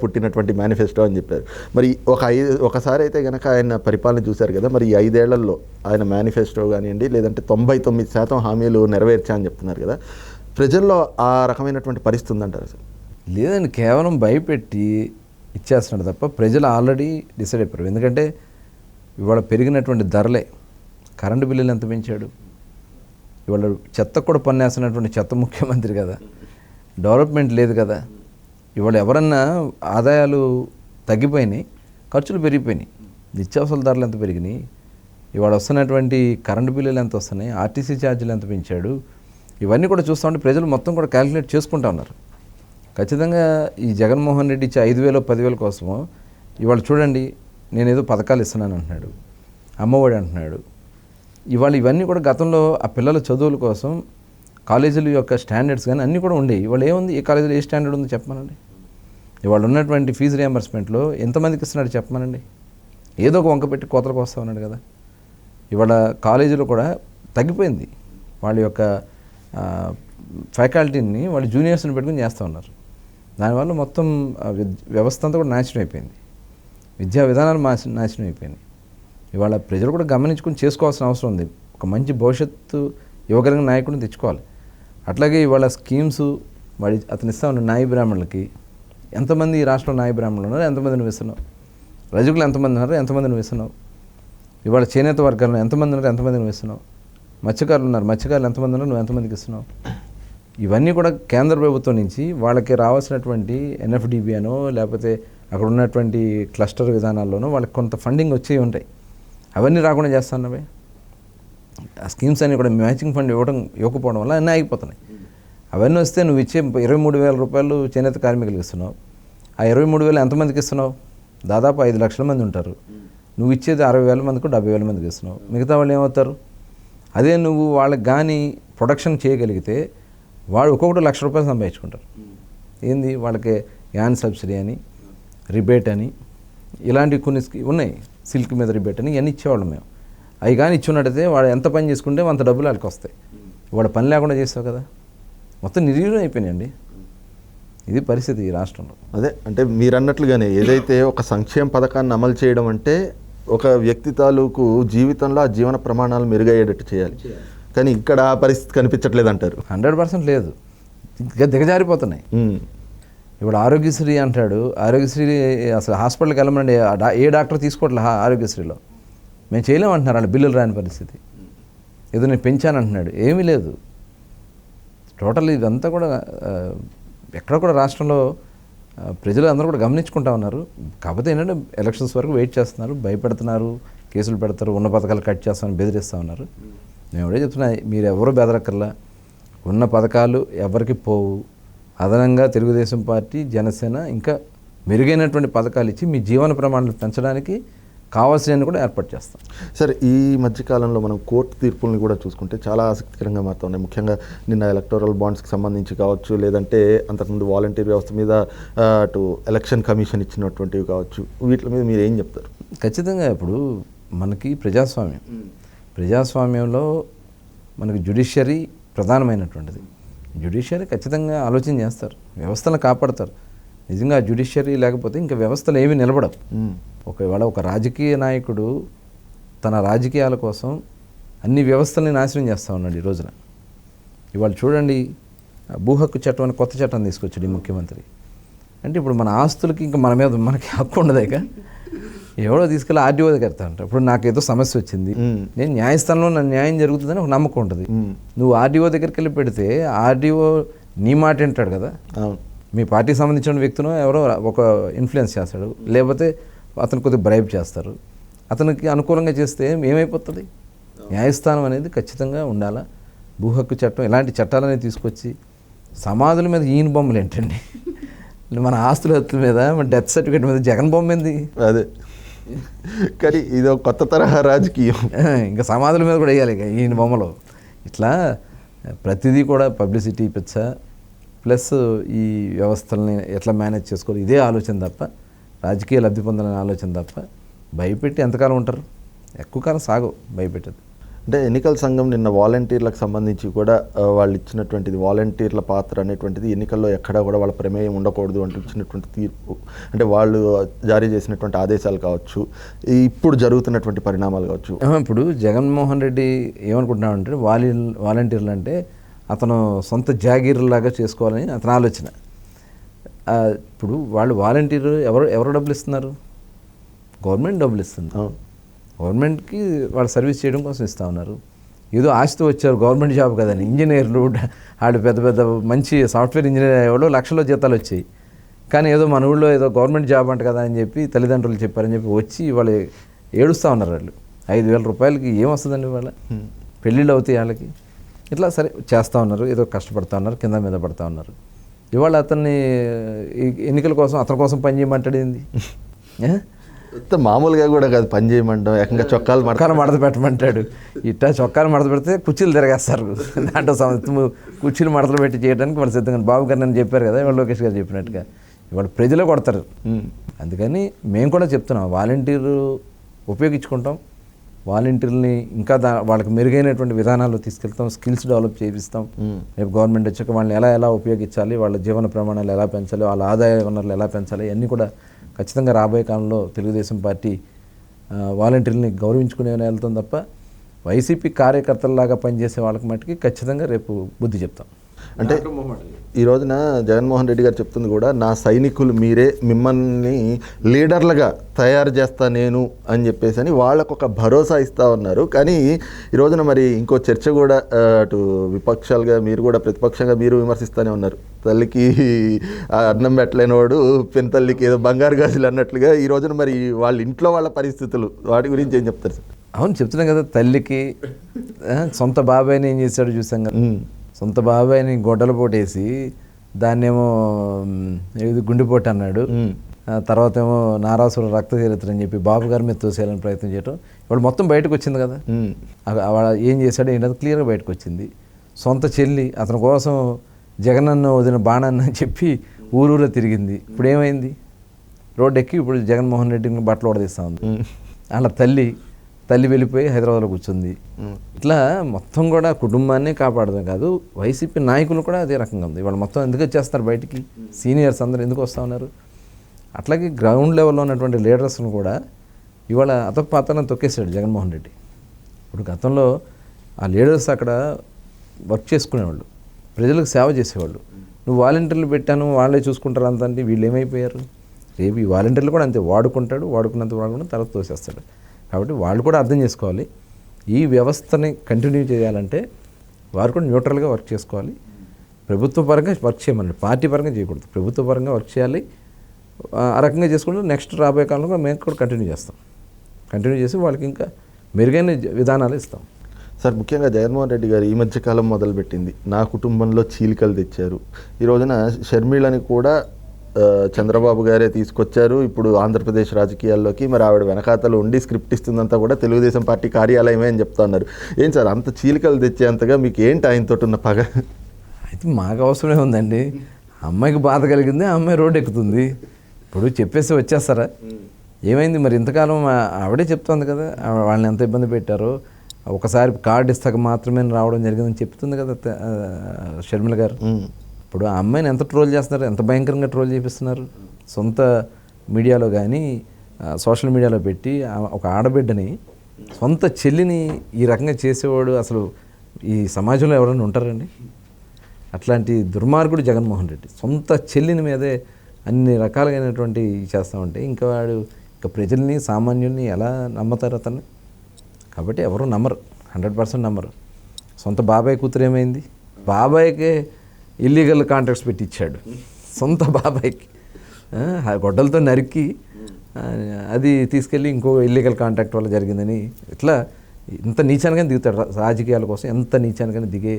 పుట్టినటువంటి మేనిఫెస్టో అని చెప్పారు. మరి ఒక ఐదు ఒకసారి అయితే కనుక ఆయన పరిపాలన చూశారు కదా మరి ఈ ఐదేళ్ళలో ఆయన మేనిఫెస్టో కానివ్వండి లేదంటే తొంభై తొమ్మిది శాతం హామీలు నెరవేర్చా అని చెప్తున్నారు కదా ప్రజల్లో ఆ రకమైనటువంటి పరిస్థితి ఉందంటారు సార్? లేదండి కేవలం భయపెట్టి ఇచ్చేస్తున్నాడు తప్ప ప్రజలు ఆల్రెడీ డిసైడ్ అయిపోయారు. ఎందుకంటే ఇవాళ పెరిగినటువంటి ధరలే కరెంటు బిల్లులు ఎంత పెంచాడు? ఇవాళ చెత్త కూడా పన్నేస్తున్నటువంటి చెత్త ముఖ్యమంత్రి కదా డెవలప్మెంట్ లేదు కదా. ఇవాళ ఎవరన్నా ఆదాయాలు తగ్గిపోయినాయి ఖర్చులు పెరిగిపోయినాయి నిత్యావసర ధరలు ఎంత పెరిగినాయి ఇవాళ వస్తున్నటువంటి కరెంటు బిల్లులు ఎంత వస్తున్నాయి ఆర్టీసీ ఛార్జీలు ఎంత పెంచాడు ఇవన్నీ కూడా చూస్తూ ఉంటే ప్రజలు మొత్తం కూడా క్యాలిక్యులేట్ చేసుకుంటా ఉన్నారు. ఖచ్చితంగా ఈ జగన్మోహన్ రెడ్డి ఇచ్చే ఐదు వేలు పదివేల కోసము ఇవాళ చూడండి నేనేదో పథకాలు ఇస్తున్నాను అంటున్నాడు అమ్మఒడి అంటున్నాడు. ఇవాళ ఇవన్నీ కూడా గతంలో ఆ పిల్లల చదువుల కోసం కాలేజీల యొక్క స్టాండర్డ్స్ కానీ అన్నీ కూడా ఉండేవి. ఇవాళ ఏముంది? ఏ కాలేజీలో ఏ స్టాండర్డ్ ఉందో చెప్పమనండి? ఇవాళ ఉన్నటువంటి ఫీజు రియంబర్స్మెంట్లో ఎంతమందికి ఇస్తున్నాడు చెప్పమనండి? ఏదో ఒక వంక పెట్టి కోతలకు వస్తా ఉన్నాడు కదా. ఇవాళ కాలేజీలో కూడా తగ్గిపోయింది. వాళ్ళ యొక్క ఫ్యాకల్టీని వాళ్ళు జూనియర్స్ని పెట్టుకుని చేస్తూ ఉన్నారు. దానివల్ల మొత్తం వ్యవస్థ అంతా కూడా నాశనం అయిపోయింది. విద్యా విధానాలు నాశనం అయిపోయింది ఇవాళ ప్రజలు కూడా గమనించుకుని చేసుకోవాల్సిన అవసరం ఉంది. ఒక మంచి భవిష్యత్తు యువకరంగా నాయకుడిని తెచ్చుకోవాలి. అట్లాగే ఇవాళ స్కీమ్స్ వాడి అతను ఇస్తా ఉన్న నాయి బ్రాహ్మణులకి ఎంతమంది ఈ రాష్ట్రంలో నాయి బ్రాహ్మణులు ఉన్నారు ఎంతమంది నువ్వు రజకులు ఎంతమంది ఉన్నారు ఎంతమంది నువ్వు ఇవాళ చేనేత వర్గాల్లో ఎంతమంది ఉన్నారు ఎంతమంది నువ్వు ఇస్తున్నావు మత్స్యకారులు ఉన్నారు మత్స్యకారులు ఎంతమంది ఉన్నారు నువ్వు ఎంతమందికి ఇస్తున్నావు ఇవన్నీ కూడా కేంద్ర ప్రభుత్వం నుంచి వాళ్ళకి రావాల్సినటువంటి ఎన్ఎఫ్డిబి అనో లేకపోతే అక్కడ ఉన్నటువంటి క్లస్టర్ విధానాల్లోనో వాళ్ళకి కొంత ఫండింగ్ వచ్చేవి ఉంటాయి. అవన్నీ రాకుండా చేస్తున్నావే ఆ స్కీమ్స్ అన్నీ కూడా మ్యాచింగ్ ఫండ్ ఇవ్వడం ఇవ్వకపోవడం వల్ల అన్నీ ఆగిపోతున్నాయి. అవన్నీ వస్తే నువ్వు ఇచ్చే ఇరవై మూడు వేల రూపాయలు చేనేత కార్మికులకు ఇస్తున్నావు. ఆ ఇరవై మూడు వేలు ఎంతమందికి ఇస్తున్నావు? దాదాపు ఐదు లక్షల మంది ఉంటారు. నువ్వు ఇచ్చేది అరవై వేల మందికి డెబ్బై వేల మందికి ఇస్తున్నావు. మిగతా వాళ్ళు ఏమవుతారు? అదే నువ్వు వాళ్ళకి కానీ ప్రొడక్షన్ చేయగలిగితే వాడు ఒక్కొక్కటి లక్ష రూపాయలు సంపాదించుకుంటారు. ఏంది? వాళ్ళకి యాన్ సబ్సిడీ అని రిబేట్ అని ఇలాంటి కొన్ని స్కీ- ఉన్నాయి. సిల్క్ మీద రిబేట్ అని ఇవన్నీ ఇచ్చేవాళ్ళం మేము. అవి కానీ ఇచ్చున్నట్టయితే వాడు ఎంత పని చేసుకుంటే అంత డబ్బులు వాళ్ళకి వస్తాయి. వాడు పని లేకుండా చేస్తావు కదా? మొత్తం నిర్వీర్యం అయిపోయినాయండి. ఇది పరిస్థితి ఈ రాష్ట్రంలో. అదే అంటే మీరు అన్నట్లుగానే ఏదైతే ఒక సంక్షేమ పథకాన్ని అమలు చేయడం అంటే ఒక వ్యక్తి తాలూకు జీవితంలో ఆ జీవన ప్రమాణాలు మెరుగయ్యేటట్టు చేయాలి. కానీ ఇక్కడ ఆ పరిస్థితి కనిపించట్లేదు అంటారు. హండ్రెడ్ పర్సెంట్ లేదు. ఇంకా దిగజారిపోతున్నాయి. ఇప్పుడు ఆరోగ్యశ్రీ అంటాడు. ఆరోగ్యశ్రీ అసలు హాస్పిటల్కి వెళ్ళమండి ఏ డాక్టర్ తీసుకోవట్లే ఆరోగ్యశ్రీలో? మేము చేయలేమంటున్నారు వాళ్ళు బిల్లులు రాని పరిస్థితి. ఏదో నేను పెంచాను అంటున్నాడు ఏమీ లేదు. టోటల్ ఇదంతా కూడా ఎక్కడ కూడా రాష్ట్రంలో ప్రజలు అందరూ కూడా గమనించుకుంటా ఉన్నారు. కాకపోతే ఏంటంటే ఎలక్షన్స్ వరకు వెయిట్ చేస్తున్నారు. భయపెడుతున్నారు. కేసులు పెడతారు. ఉన్న పథకాలు కట్ చేస్తామని బెదిరిస్తూ ఉన్నారు. నేను కూడా చెప్తున్నా మీరు ఎవరు బెదరక్కర్లా. ఉన్న పథకాలు ఎవరికి పోవు. అదనంగా తెలుగుదేశం పార్టీ జనసేన ఇంకా మెరుగైనటువంటి పథకాలు ఇచ్చి మీ జీవన ప్రమాణాలు పెంచడానికి కావాల్సినవి కూడా ఏర్పాటు చేస్తాం. సరే ఈ మధ్యకాలంలో మనం కోర్టు తీర్పుల్ని కూడా చూసుకుంటే చాలా ఆసక్తికరంగా మారుతూ ఉన్నాయి. ముఖ్యంగా నిన్న ఎలక్టోరల్ బాండ్స్కి సంబంధించి కావచ్చు లేదంటే అంతకుముందు వాలంటీర్ వ్యవస్థ మీద అటు ఎలక్షన్ కమిషన్ ఇచ్చినటువంటివి కావచ్చు వీటి మీద మీరు ఏం చెప్తారు? ఖచ్చితంగా ఇప్పుడు మనకి ప్రజాస్వామ్యం. ప్రజాస్వామ్యంలో మనకి జ్యుడిషియరీ ప్రధానమైనటువంటిది. జ్యుడిషియరీ ఖచ్చితంగా ఆలోచన చేస్తారు వ్యవస్థలను కాపాడతారు. నిజంగా జ్యుడిషియరీ లేకపోతే ఇంకా వ్యవస్థలు ఏమీ నిలబడవు. ఒకవేళ ఒక రాజకీయ నాయకుడు తన రాజకీయాల కోసం అన్ని వ్యవస్థల్ని నాశనం చేస్తూ ఉన్నాడు ఈ రోజున. ఇవాళ చూడండి ఆ భూ హక్కు చట్టం అని కొత్త చట్టం తీసుకొచ్చాడు ఈ ముఖ్యమంత్రి. అంటే ఇప్పుడు మన ఆస్తులకి ఇంకా మన మీద మనకి హక్కు ఉండదేక ఎవడో తీసుకెళ్ళి ఆర్డీఓ దగ్గర ఎడతాడంట ఇప్పుడు నాకు ఏదో సమస్య వచ్చింది. నేను న్యాయస్థానంలో నా న్యాయం జరుగుతుందని ఒక నమ్మకం ఉంటుంది. నువ్వు ఆర్డీఓ దగ్గరికి వెళ్ళి పెడితే ఆర్డీఓ నీ మాట వింటాడు కదా? మీ పార్టీకి సంబంధించిన వ్యక్తినో ఎవరో ఒక ఇన్ఫ్లుయెన్స్ చేస్తాడు. లేకపోతే అతను కొద్దిగా బ్రైబ్ చేస్తారు. అతనికి అనుకూలంగా చేస్తే ఏమైపోతుంది? న్యాయస్థానం అనేది ఖచ్చితంగా ఉండాలా? భూ హక్కు చట్టం ఇలాంటి చట్టాలనేవి తీసుకొచ్చి సమాధుల మీద ఈయన బొమ్మలు ఏంటండి? మన ఆస్తుల హత్తుల మీద మన డెత్ సర్టిఫికేట్ మీద జగన్ బొమ్మ ఏంది? అదే. కానీ ఇది ఒక కొత్త తరహా రాజకీయం. ఇంకా సమాధుల మీద కూడా వేయాలి ఇక ఈయన బొమ్మలు. ఇట్లా ప్రతిదీ కూడా పబ్లిసిటీ పిచ్చ ప్లస్ ఈ వ్యవస్థల్ని ఎట్లా మేనేజ్ చేసుకోవాలి ఇదే ఆలోచన తప్ప రాజకీయ లబ్ధి పొందాలనే ఆలోచన తప్ప భయపెట్టి ఎంతకాలం ఉంటారు? ఎక్కువ కాలం సాగు భయపెట్టదు. అంటే ఎన్నికల సంఘం నిన్న వాలంటీర్లకు సంబంధించి కూడా వాళ్ళు ఇచ్చినటువంటిది వాలంటీర్ల పాత్ర అనేటువంటిది ఎన్నికల్లో ఎక్కడా కూడా వాళ్ళ ప్రమేయం ఉండకూడదు అంటూ ఇచ్చినటువంటి తీర్పు. అంటే వాళ్ళు జారీ చేసినటువంటి ఆదేశాలు కావచ్చు ఇప్పుడు జరుగుతున్నటువంటి పరిణామాలు కావచ్చు. ఇప్పుడు జగన్మోహన్ రెడ్డి ఏమనుకుంటున్నాడంటే వాలి వాలంటీర్లు అంటే అతను సొంత జాగీర్లాగా చేసుకోవాలని అతని ఆలోచన. ఇప్పుడు వాళ్ళు వాలంటీర్ ఎవరు ఎవరు డబ్బులు ఇస్తున్నారు? గవర్నమెంట్ డబ్బులు ఇస్తుంది. గవర్నమెంట్కి వాళ్ళు సర్వీస్ చేయడం కోసం ఇస్తూ ఉన్నారు. ఏదో ఆశతో వచ్చారు గవర్నమెంట్ జాబ్ కదని ఇంజనీర్లు వాళ్ళు పెద్ద పెద్ద మంచి సాఫ్ట్వేర్ ఇంజనీర్ అయ్యేవాళ్ళు లక్షల్లో జీతాలు వచ్చాయి. కానీ ఏదో మన ఊళ్ళో ఏదో గవర్నమెంట్ జాబ్ అంట కదా అని చెప్పి తల్లిదండ్రులు చెప్పారని చెప్పి వచ్చి వాళ్ళు ఏడుస్తూ ఉన్నారు వాళ్ళు. ఐదు వేల రూపాయలకి ఏం వస్తుందండి వాళ్ళ పెళ్ళిళ్ళు అవుతాయి వాళ్ళకి. ఇట్లా సరే చేస్తూ ఉన్నారు ఏదో కష్టపడతా ఉన్నారు కింద మీద పడతా ఉన్నారు. ఇవాళ అతన్ని ఎన్నికల కోసం అతని కోసం పని చేయమంటాడు ఏంది? *laughs* ఇంత మామూలుగా కూడా కాదు పని చేయమంటాం ఏకంగా చొక్కాలు మడత చొక్కాలు మడత పెట్టమంటాడు. ఇట్టా చొక్కాలు మడత పెడితే కుర్చీలు తిరగేస్తారు. దాంట్లో కుర్చీలు మడతలు పెట్టి చేయడానికి వాళ్ళు సిద్ధంగా బాబు గారు నన్ను చెప్పారు కదా ఇవాళ లోకేష్ గారు చెప్పినట్టుగా. ఇవాళ ప్రజలే కొడతారు. అందుకని మేము కూడా చెప్తున్నాం వాలంటీరు ఉపయోగించుకుంటాం. వాలంటీర్ని ఇంకా దా వాళ్ళకి మెరుగైనటువంటి విధానాల్లో తీసుకెళ్తాం స్కిల్స్ డెవలప్ చేపిస్తాం. రేపు గవర్నమెంట్ వచ్చాక వాళ్ళని ఎలా ఎలా ఉపయోగించాలి వాళ్ళ జీవన ప్రమాణాలు ఎలా పెంచాలి వాళ్ళ ఆదాయ వనరులు ఎలా పెంచాలి ఇవన్నీ కూడా ఖచ్చితంగా రాబోయే కాలంలో తెలుగుదేశం పార్టీ వాలంటీర్లని వాలంటీర్ని గౌరవించుకునే వెళ్తాం తప్ప వైసీపీ కార్యకర్తల్లాగా పనిచేసే వాళ్ళకి మటుకి ఖచ్చితంగా రేపు బుద్ధి చెప్తాం. అంటే ఈ రోజున జగన్మోహన్ రెడ్డి గారు చెప్తుంది కూడా నా సైనికులు మీరే మిమ్మల్ని లీడర్లుగా తయారు చేస్తా నేను అని చెప్పేసి అని వాళ్ళకు ఒక భరోసా ఇస్తా ఉన్నారు. కానీ ఈ రోజున మరి ఇంకో చర్చ కూడా అటు విపక్షాలుగా మీరు కూడా ప్రతిపక్షంగా మీరు విమర్శిస్తూనే ఉన్నారు. తల్లికి ఆ అన్నం పెట్టలేనివాడు పెన్ తల్లికి ఏదో బంగారు గాజులు అన్నట్లుగా ఈ రోజున మరి వాళ్ళ ఇంట్లో వాళ్ళ పరిస్థితులు వాటి గురించి ఏం చెప్తారు సార్? అవును చెప్తున్నాం కదా తల్లికి సొంత బాబాయ్ని ఏం చేశాడు చూసాం కదా. సొంత బాబాయ్ని గొడ్డలు పోటేసి దాన్నేమో ఏది గుండెపోటు అన్నాడు. తర్వాత ఏమో నారాసుర రక్త చరిత్ర అని చెప్పి బాబు గారి మీద తోసేయాలని ప్రయత్నం చేయడం ఇప్పుడు మొత్తం బయటకు వచ్చింది కదా వాడు ఏం చేశాడో ఏంటో క్లియర్గా బయటకు వచ్చింది సొంత చెల్లి అతని కోసం జగనన్న వదిన బాణన్న అని చెప్పి ఊరూరా తిరిగింది. ఇప్పుడు ఏమైంది రోడ్డు ఎక్కి ఇప్పుడు జగన్మోహన్ రెడ్డిని బట్టలు ఉడదీస్తా ఉంది. వాళ్ళ తల్లి తల్లి వెళ్ళిపోయి హైదరాబాద్లో కూర్చుంది. ఇట్లా మొత్తం కూడా కుటుంబాన్నే కాపాడడం కాదు వైసీపీ నాయకులు కూడా అదే రకంగా ఉంది. వాళ్ళు మొత్తం ఎందుకు వచ్చేస్తారు బయటికి? సీనియర్స్ అందరూ ఎందుకు వస్తూ ఉన్నారు? అట్లాగే గ్రౌండ్ లెవెల్లో ఉన్నటువంటి లీడర్స్ను కూడా ఇవాళ అతపాతనం తొక్కేశాడు జగన్మోహన్ రెడ్డి. ఇప్పుడు గతంలో ఆ లీడర్స్ అక్కడ వర్క్ చేసుకునేవాళ్ళు ప్రజలకు సేవ చేసేవాళ్ళు. నువ్వు వాలంటీర్లు పెట్టాను వాళ్ళే చూసుకుంటారు అంత అంటే వీళ్ళు ఏమైపోయారు? రేపు ఈ వాలంటీర్లు కూడా అంతే వాడుకుంటాడు వాడుకున్నంత వాడుకున్న తర్వాత తోసేస్తాడు. కాబట్టి వాళ్ళు కూడా అర్థం చేసుకోవాలి. ఈ వ్యవస్థని కంటిన్యూ చేయాలంటే వారు కూడా న్యూట్రల్గా వర్క్ చేసుకోవాలి. ప్రభుత్వ పరంగా వర్క్ చేయమని పార్టీ పరంగా చేయకూడదు. ప్రభుత్వ పరంగా వర్క్ చేయాలి. ఆ రకంగా చేసుకుంటే నెక్స్ట్ రాబోయే కాలంలో మేము కూడా కంటిన్యూ చేస్తాం. కంటిన్యూ చేసి వాళ్ళకి ఇంకా మెరుగైన విధానాలు ఇస్తాం. సార్ ముఖ్యంగా జగన్మోహన్ రెడ్డి గారు ఈ మధ్యకాలం మొదలుపెట్టింది. నా కుటుంబంలో చీలికలు తెచ్చారు. ఈ రోజున షర్మిళని కూడా చంద్రబాబు గారే తీసుకొచ్చారు. ఇప్పుడు ఆంధ్రప్రదేశ్ రాజకీయాల్లోకి మరి ఆవిడ వెనకాతలు ఉండి స్క్రిప్ట్ ఇస్తుందంతా కూడా తెలుగుదేశం పార్టీ కార్యాలయమే అని చెప్తా ఉన్నారు ఏం సార్ అంత చీలికలు తెచ్చేంతగా మీకు ఏంటి ఆయనతో ఉన్న పగ? అయితే మాకు అవసరమే ఉందండి. అమ్మాయికి బాధ కలిగింది అమ్మాయి రోడ్డు ఎక్కుతుంది. ఇప్పుడు చెప్పేసి వచ్చేస్తారా? ఏమైంది మరి? ఇంతకాలం ఆవిడే చెప్తోంది కదా వాళ్ళని ఎంత ఇబ్బంది పెట్టారో. ఒకసారి కార్డు ఇస్తాక మాత్రమే రావడం జరిగిందని చెప్తుంది కదా షర్మిల గారు. ఇప్పుడు ఆ అమ్మాయిని ఎంత ట్రోల్ చేస్తున్నారు? ఎంత భయంకరంగా ట్రోల్ చేపిస్తున్నారు? సొంత మీడియాలో కానీ సోషల్ మీడియాలో పెట్టి ఒక ఆడబిడ్డని సొంత చెల్లిని ఈ రకంగా చేసేవాడు అసలు ఈ సమాజంలో ఎవరైనా ఉంటారండి? అట్లాంటి దుర్మార్గుడు జగన్మోహన్ రెడ్డి. సొంత చెల్లిని మీదే అన్ని రకాలైనటువంటి చేస్తూ ఉంటే ఇంకా వాడు ఇంకా ప్రజల్ని సామాన్యుల్ని ఎలా నమ్ముతారు అతన్ని? కాబట్టి ఎవరు నమ్మరు. హండ్రెడ్ పర్సెంట్ నమ్మరు. సొంత బాబాయ్ కూతురు ఏమైంది? బాబాయ్కే ఇల్లీగల్ కాంట్రాక్ట్స్ పెట్టి ఇచ్చాడు సొంత బాబాయ్కి. గొడ్డలతో నరికి అది తీసుకెళ్ళి ఇంకో ఇల్లీగల్ కాంట్రాక్ట్ వల్ల జరిగిందని ఇట్లా ఇంత నీచానికని దిగుతాడు. రాజకీయాల కోసం ఎంత నీచానికని దిగే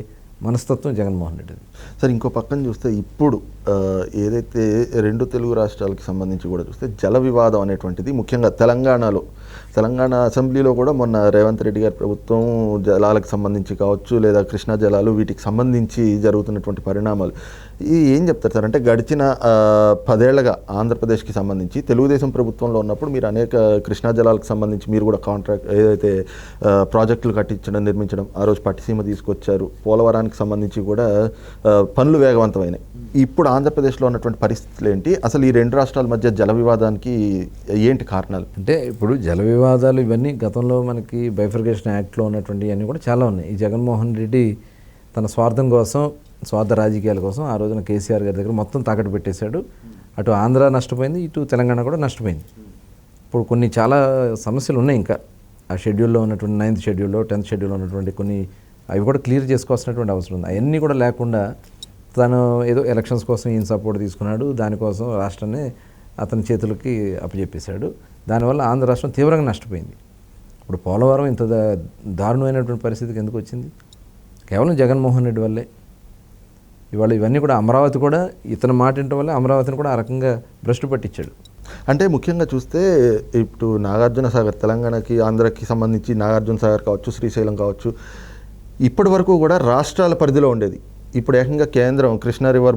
మనస్తత్వం జగన్మోహన్ రెడ్డి సార్ ఇంకో పక్కన చూస్తే ఇప్పుడు ఏదైతే రెండు తెలుగు రాష్ట్రాలకు సంబంధించి కూడా చూస్తే జల వివాదం అనేటువంటిది ముఖ్యంగా తెలంగాణలో తెలంగాణ అసెంబ్లీలో కూడా మొన్న రేవంత్ రెడ్డి గారి ప్రభుత్వం జలాలకు సంబంధించి కావచ్చు లేదా కృష్ణా జలాలు వీటికి సంబంధించి జరుగుతున్నటువంటి పరిణామాలు. ఈ ఏం చెప్తారు సార్? అంటే గడిచిన పదేళ్ళగా ఆంధ్రప్రదేశ్కి సంబంధించి తెలుగుదేశం ప్రభుత్వంలో ఉన్నప్పుడు మీరు అనేక కృష్ణా జలాలకు సంబంధించి మీరు కూడా కాంట్రాక్ట్ ఏదైతే ప్రాజెక్టులు కట్టించడం నిర్మించడం ఆ రోజు పట్టిసీమ తీసుకొచ్చారు. పోలవరానికి సంబంధించి కూడా పనులు వేగవంతమైనాయి. ఇప్పుడు ఆంధ్రప్రదేశ్లో ఉన్నటువంటి పరిస్థితులు ఏంటి? అసలు ఈ రెండు రాష్ట్రాల మధ్య జల వివాదానికి ఏంటి కారణాలు? అంటే ఇప్పుడు జల వివాదాలు ఇవన్నీ గతంలో మనకి బైఫర్గేషన్ యాక్ట్లో ఉన్నటువంటి అన్నీ కూడా చాలా ఉన్నాయి. ఈ జగన్మోహన్ రెడ్డి తన స్వార్థం కోసం స్వార్థ రాజకీయాల కోసం ఆ రోజున కేసీఆర్ గారి దగ్గర మొత్తం తాకట్టు పెట్టేశాడు. అటు ఆంధ్ర నష్టపోయింది ఇటు తెలంగాణ కూడా నష్టపోయింది. ఇప్పుడు కొన్ని చాలా సమస్యలు ఉన్నాయి ఇంకా. ఆ షెడ్యూల్లో ఉన్నటువంటి నైన్త్ షెడ్యూల్లో టెన్త్ షెడ్యూల్లో ఉన్నటువంటి కొన్ని అవి కూడా క్లియర్ చేసుకోవాల్సినటువంటి అవసరం ఉంది. అవన్నీ కూడా లేకుండా తను ఏదో ఎలక్షన్స్ కోసం ఈయన సపోర్ట్ తీసుకున్నాడు దానికోసం రాష్ట్రాన్ని అతని చేతులకి అప్పచెప్పేశాడు దానివల్ల ఆంధ్ర రాష్ట్రం తీవ్రంగా నష్టపోయింది. ఇప్పుడు పోలవరం ఇంత దారుణమైనటువంటి పరిస్థితికి ఎందుకు వచ్చింది? కేవలం జగన్మోహన్ రెడ్డి వల్లే. ఇవాళ ఇవన్నీ కూడా అమరావతి కూడా ఇతను మాట వినటం వల్ల అమరావతిని కూడా ఆ రకంగా భ్రష్టు పట్టించాడు. అంటే ముఖ్యంగా చూస్తే ఇప్పుడు నాగార్జున సాగర్ తెలంగాణకి ఆంధ్రకి సంబంధించి నాగార్జున సాగర్ కావచ్చు శ్రీశైలం కావచ్చు ఇప్పటి వరకు కూడా రాష్ట్రాల పరిధిలో ఉండేది. ఇప్పుడు ఏకంగా కేంద్రం కృష్ణా రివర్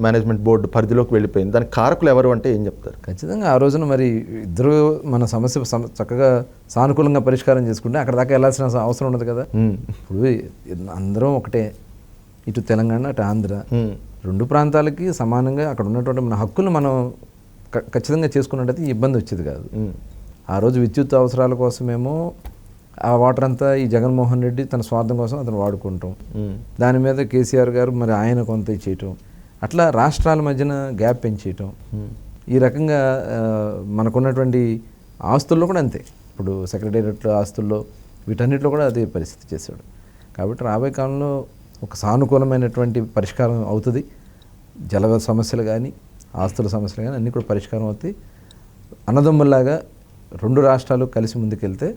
మేనేజ్మెంట్ బోర్డు పరిధిలోకి వెళ్ళిపోయింది. దానికి కారకులు ఎవరు అంటే ఏం చెప్తారు? ఖచ్చితంగా ఆ రోజున మరి ఇద్దరు మన సమస్య సమ- చక్కగా సానుకూలంగా పరిష్కారం చేసుకుంటే అక్కడ దాకా వెళ్ళాల్సిన అవసరం ఉండదు కదా? ఇప్పుడు అందరం ఒకటే. ఇటు తెలంగాణ అటు ఆంధ్ర. రెండు ప్రాంతాలకి సమానంగా అక్కడ ఉన్నటువంటి మన హక్కులు మనం ఖచ్చితంగా చేసుకున్నట్టయితే ఇబ్బంది వచ్చేది కాదు. ఆ రోజు విద్యుత్ అవసరాల కోసమేమో ఆ వాటర్ అంతా ఈ జగన్మోహన్ రెడ్డి తన స్వార్థం కోసం అతను వాడుకుంటాం. దాని మీద కేసీఆర్ గారు మరి ఆయన కొంత చేయటం అట్లా రాష్ట్రాల మధ్యన గ్యాప్ పెంచేయటం. ఈ రకంగా మనకున్నటువంటి ఆస్తుల్లో కూడా అంతే. ఇప్పుడు సెక్రటేరియట్ ఆస్తుల్లో వీటన్నిటిలో కూడా అదే పరిస్థితి చేశాడు. కాబట్టి రాబోయే కాలంలో ఒక సానుకూలమైనటువంటి పరిష్కారం అవుతుంది. జల సమస్యలు కానీ ఆస్తుల సమస్యలు కానీ అన్నీ కూడా పరిష్కారం అవుతాయి. అన్నదమ్ముల్లాగా రెండు రాష్ట్రాలు కలిసి ముందుకెళ్తే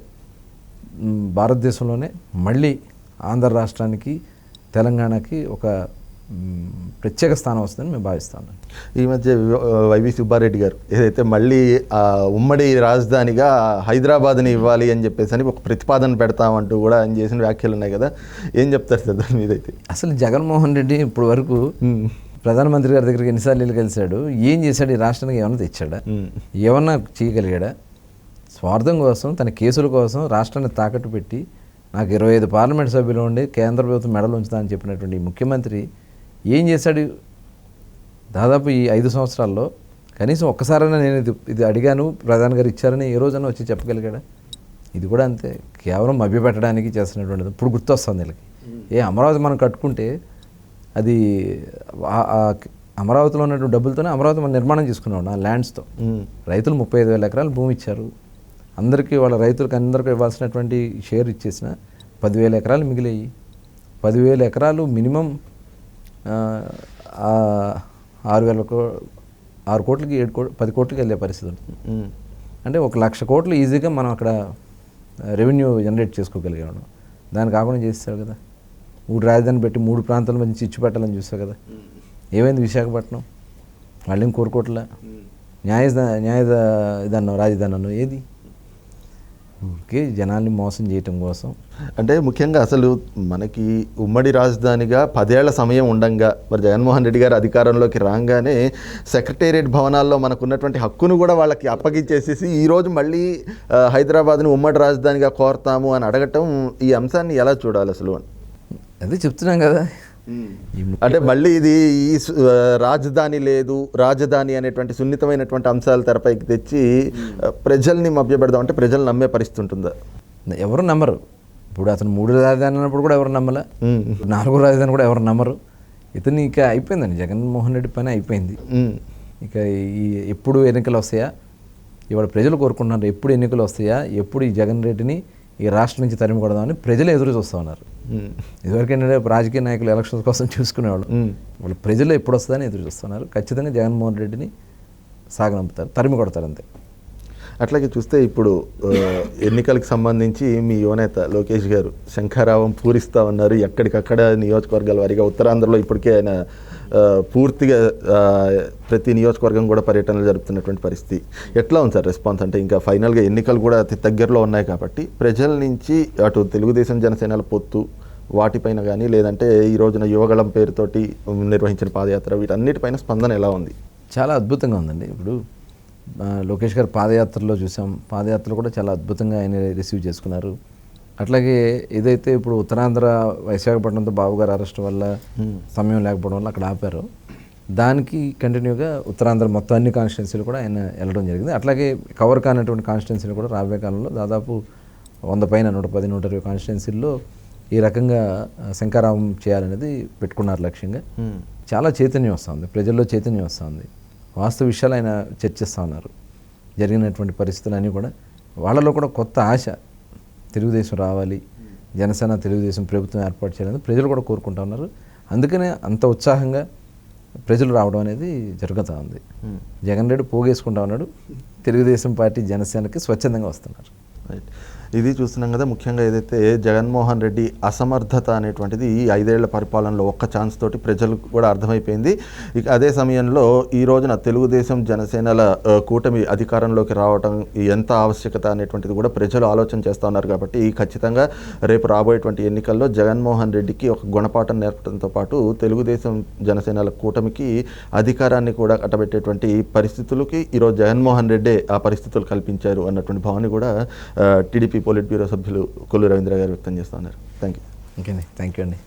భారతదేశంలోనే మళ్ళీ ఆంధ్ర రాష్ట్రానికి తెలంగాణకి ఒక ప్రత్యేక స్థానం వస్తుందని మేము భావిస్తాను ఈ మధ్య వైవి సుబ్బారెడ్డి గారు ఏదైతే మళ్ళీ ఉమ్మడి రాజధానిగా హైదరాబాద్ని ఇవ్వాలి అని చెప్పేసి అని ఒక ప్రతిపాదన పెడతామంటూ కూడా ఆయన చేసిన వ్యాఖ్యలు ఉన్నాయి కదా. ఏం చెప్తారు సార్ దాని మీద అయితే? అసలు జగన్మోహన్ రెడ్డి ఇప్పుడు వరకు ప్రధానమంత్రి గారి దగ్గరికి ఎన్నిసార్లు వెళ్ళి కలిశాడు ఏం చేశాడు ఈ రాష్ట్రానికి ఏమన్నా తెచ్చాడా ఏమన్నా చేయగలిగాడా? స్వార్థం కోసం తన కేసుల కోసం రాష్ట్రాన్ని తాకట్టు పెట్టి నాకు ఇరవై ఐదు పార్లమెంట్ సభ్యులు ఉండి కేంద్ర ప్రభుత్వం మెడలు ఉంచుతా అని చెప్పినటువంటి ఈ ముఖ్యమంత్రి ఏం చేశాడు? దాదాపు ఈ ఐదు సంవత్సరాల్లో కనీసం ఒక్కసారైనా నేను ఇది ఇది అడిగాను ప్రధాని గారు ఇచ్చారని ఏ రోజైనా వచ్చి చెప్పగలిగాడా? ఇది కూడా అంతే. కేవలం మభ్యపెట్టడానికి చేస్తున్నటువంటిది. ఇప్పుడు గుర్తొస్తుంది వీళ్ళకి. ఏ అమరావతి మనం కట్టుకుంటే అది అమరావతిలో ఉన్నటువంటి డబ్బులతోనే అమరావతి మనం నిర్మాణం చేసుకున్నాం ఆ ల్యాండ్స్తో రైతులు ముప్పై ఐదు వేల ఎకరాలు భూమి ఇచ్చారు. అందరికీ వాళ్ళ రైతులకు అందరికీ ఇవ్వాల్సినటువంటి షేర్ ఇచ్చేసిన పదివేల ఎకరాలు మిగిలాయి. పదివేల ఎకరాలు మినిమం ఆరు వేల కో ఆరు కోట్లకి ఏడు కోట్లు పది కోట్లకి వెళ్ళే పరిస్థితి ఉమ్, అంటే ఒక లక్ష కోట్లు ఈజీగా మనం అక్కడ రెవెన్యూ జనరేట్ చేసుకోగలిగాము దాన్ని కాకుండా చేస్తాడు కదా. మూడు రాజధాని పెట్టి మూడు ప్రాంతాల మధ్య చిచ్చు పెట్టాలని చూస్తావు కదా. ఏమైంది విశాఖపట్నం? వాళ్ళేం కోరుకోవట్లే? న్యాయ న్యాయ ఇదన్నాం రాజధానం ఏది? ఊరికే జనాల్ని మోసం చేయటం కోసం. అంటే ముఖ్యంగా అసలు మనకి ఉమ్మడి రాజధానిగా పదేళ్ళ సమయం ఉండంగా మరి జగన్మోహన్ రెడ్డి గారు అధికారంలోకి రాగానే సెక్రటేరియట్ భవనాల్లో మనకు ఉన్నటువంటి హక్కును కూడా వాళ్ళకి అప్పగించేసేసి ఈరోజు మళ్ళీ హైదరాబాద్ని ఉమ్మడి రాజధానిగా కోరతాము అని అడగటం ఈ అంశాన్ని ఎలా చూడాలి అసలు? అని అదే చెప్తున్నాం కదా. అంటే మళ్ళీ ఇది ఈ రాజధాని లేదు రాజధాని అనేటువంటి సున్నితమైనటువంటి అంశాలు తెరపైకి తెచ్చి ఆ, ప్రజల్ని మభ్యపెడదాం అంటే ప్రజలు నమ్మే పరిస్థితి ఉంటుందా ఎవరు నమ్మరు. ఇప్పుడు అతను మూడు రాజధాని అన్నప్పుడు కూడా ఎవరు నమ్మలే. ఉమ్. నాలుగో రాజధాని కూడా ఎవరు నమ్మరు. ఇతను ఇక అయిపోయిందండి. జగన్మోహన్ రెడ్డి పని అయిపోయింది. ఇక ఈ ఎప్పుడు ఎన్నికలు వస్తాయా? ఇవాళ ప్రజలు కోరుకుంటున్నారు ఎప్పుడు ఎన్నికలు వస్తాయా? ఎప్పుడు ఈ జగన్ రెడ్డిని ఈ రాష్ట్రం నుంచి తరిమి కొడదామని ప్రజలు ఎదురు చూస్తూ ఉన్నారు. ఇదివరకు ఏంటంటే రాజకీయ నాయకులు ఎలక్షన్స్ కోసం చూసుకునేవాళ్ళు. వాళ్ళు ప్రజలు ఎప్పుడు వస్తుందని ఎదురు చూస్తున్నారు ఖచ్చితంగా జగన్మోహన్ రెడ్డిని సాగనంపుతారు తరిమి కొడతారు అంతే. అట్లాగే చూస్తే ఇప్పుడు ఎన్నికలకు సంబంధించి మీ యువనేత లోకేష్ గారు శంఖారావం పూరిస్తా ఉన్నారు ఎక్కడికక్కడ నియోజకవర్గాల వారిగా ఉత్తరాంధ్రలో ఇప్పటికే ఆయన పూర్తిగా ప్రతి నియోజకవర్గం కూడా పర్యటనలు జరుపుతున్నటువంటి పరిస్థితి. ఎట్లా ఉంది సార్ రెస్పాన్స్? అంటే ఇంకా ఫైనల్గా ఎన్నికలు కూడా అతి దగ్గరలో ఉన్నాయి కాబట్టి ప్రజల నుంచి అటు తెలుగుదేశం జనసేనల పొత్తు వాటిపైన కానీ లేదంటే ఈ రోజున యువగళం పేరుతోటి నిర్వహించిన పాదయాత్ర వీటన్నిటిపైన స్పందన ఎలా ఉంది? చాలా అద్భుతంగా ఉందండి. ఇప్పుడు లోకేష్ గారు పాదయాత్రలో చూసాం. పాదయాత్రలో కూడా చాలా అద్భుతంగా ఆయన రిసీవ్ చేసుకున్నారు. అట్లాగే ఏదైతే ఇప్పుడు ఉత్తరాంధ్ర విశాఖపట్నంతో బాబు గారు అరెస్ట్ వల్ల సమయం లేకపోవడం వల్ల అక్కడ ఆపారు. దానికి కంటిన్యూగా ఉత్తరాంధ్ర మొత్తం అన్ని కాన్స్టిట్యున్సీలు కూడా ఆయన వెళ్ళడం జరిగింది. అట్లాగే కవర్ కానటువంటి కాన్స్టిట్యున్సీలు కూడా రాబోయే కాలంలో దాదాపు వంద పైన నూట పది నూట ఇరవై కాన్స్టిట్యున్సీల్లో ఈ రకంగా శంకారావం చేయాలనేది పెట్టుకున్నారు లక్ష్యంగా. చాలా చైతన్యం వస్తుంది. ప్రజల్లో చైతన్యం వస్తుంది. వాస్తవ విషయాలు ఆయన చర్చిస్తూ ఉన్నారు. జరిగినటువంటి పరిస్థితులన్నీ కూడా వాళ్ళలో కూడా కొత్త ఆశ తెలుగుదేశం రావాలి జనసేన తెలుగుదేశం ప్రభుత్వం ఏర్పాటు చేయాలని ప్రజలు కూడా కోరుకుంటా ఉన్నారు. అందుకనే అంత ఉత్సాహంగా ప్రజలు రావడం అనేది జరుగుతూ ఉంది. జగన్ రెడ్డి పోగేసుకుంటా ఉన్నాడు. తెలుగుదేశం పార్టీ జనసేనకి స్వచ్ఛందంగా వస్తున్నారు. రైట్. ఇది చూస్తున్నాం కదా ముఖ్యంగా ఏదైతే జగన్మోహన్ రెడ్డి అసమర్థత అనేటువంటిది ఈ ఐదేళ్ళ పరిపాలనలో ఒక్క ఛాన్స్ తోటి ప్రజలకు కూడా అర్థమైపోయింది. ఇక అదే సమయంలో ఈ రోజున తెలుగుదేశం జనసేనల కూటమి అధికారంలోకి రావడం ఎంత ఆవశ్యకత అనేటువంటిది కూడా ప్రజలు ఆలోచన చేస్తూ ఉన్నారు కాబట్టి ఖచ్చితంగా రేపు రాబోయేటువంటి ఎన్నికల్లో జగన్మోహన్ రెడ్డికి ఒక గుణపాఠం నేర్పడంతో పాటు తెలుగుదేశం జనసేనల కూటమికి అధికారాన్ని కూడా కట్టబెట్టేటువంటి పరిస్థితులకి ఈరోజు జగన్మోహన్ రెడ్డే ఆ పరిస్థితులు కల్పించారు అన్నటువంటి భావన కూడా టీడీపీ పోలిట్ బ్యూరో సభ్యులు కొల్లు రవీంద్ర గారు వ్యక్తం చేస్తున్నారు థ్యాంక్ యూ ఓకే అండి. థ్యాంక్ యూ అండి.